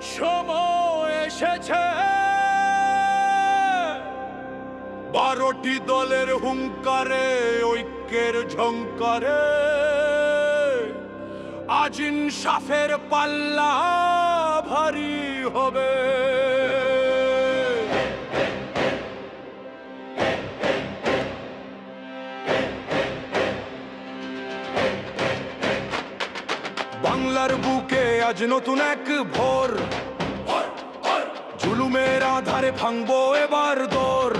সময় এসেছে। বারোটি দলের হুঙ্কারে ঐক্যের ঝঙ্কারে। আজিন ইনসাফের পাল্লা ভারী হবে। বাংলার বুকে আজ নতুন এক ভোর। জুলুমের আধারে ভাঙবো এবার দোর।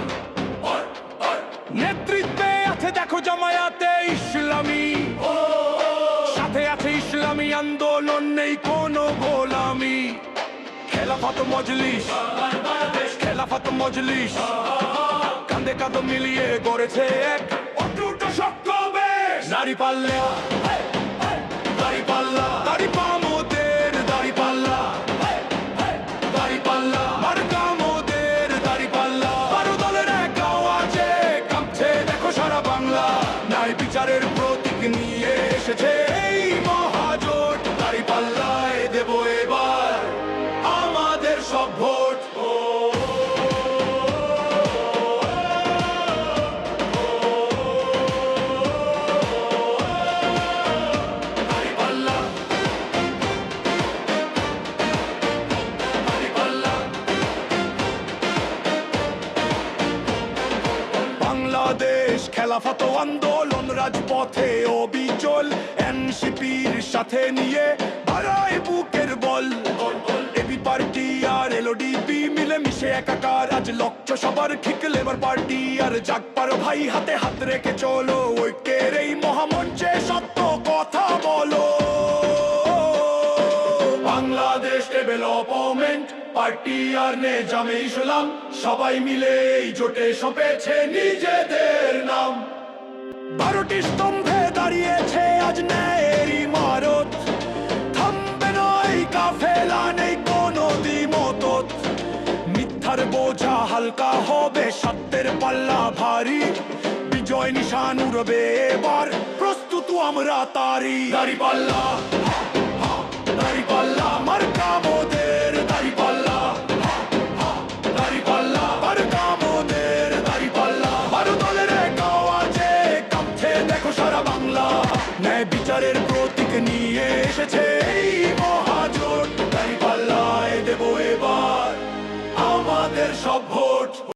নেতৃত্বে আছে দেখো জামায়াতে ইসলামী। সাথে আছে ইসলামী আন্দোলন, নেই কোনো গোলামি। খেলাফত মজলিস খেলাফত মজলিস। কাঁধে কাঁধ মিলিয়ে গড়েছে এক অটুট শক্ত বেশ নারী পাল্লে। বাংলাদেশ, খেলাফত আন্দোলন, রাজপথে অবিচল, এনসিপির সাথে নিয়ে বাড়ায় বুকের বল। এবি পার্টি আর এলওডিপি মিলে মিশে একাকার, আজ লক্ষ্য সবার ঠিক লেবার পার্টি। আর জাগপার ভাই হাতে হাত রেখে চলো, ঐক্যের এই মহামঞ্চে সত্য কথা বলো। বাংলাদেশ ডেভেলপমেন্ট পার্টি আর নেজামে ইসলাম সবাই মিলে এই জোটে সপেছে নিজেদের নাম। বারোটি স্তম্ভে দাঁড়িয়েছে আজ থামবে নয় কাফেলা, নেই কোনো মিথ্যার বোঝা হালকা হবে সত্যের পাল্লা ভারী। বিজয় নিশান উড়বে এবার। প্রস্তুত আমরা তারি দাড়ি পাল্লা বিচারের প্রতীক নিয়ে এসেছে।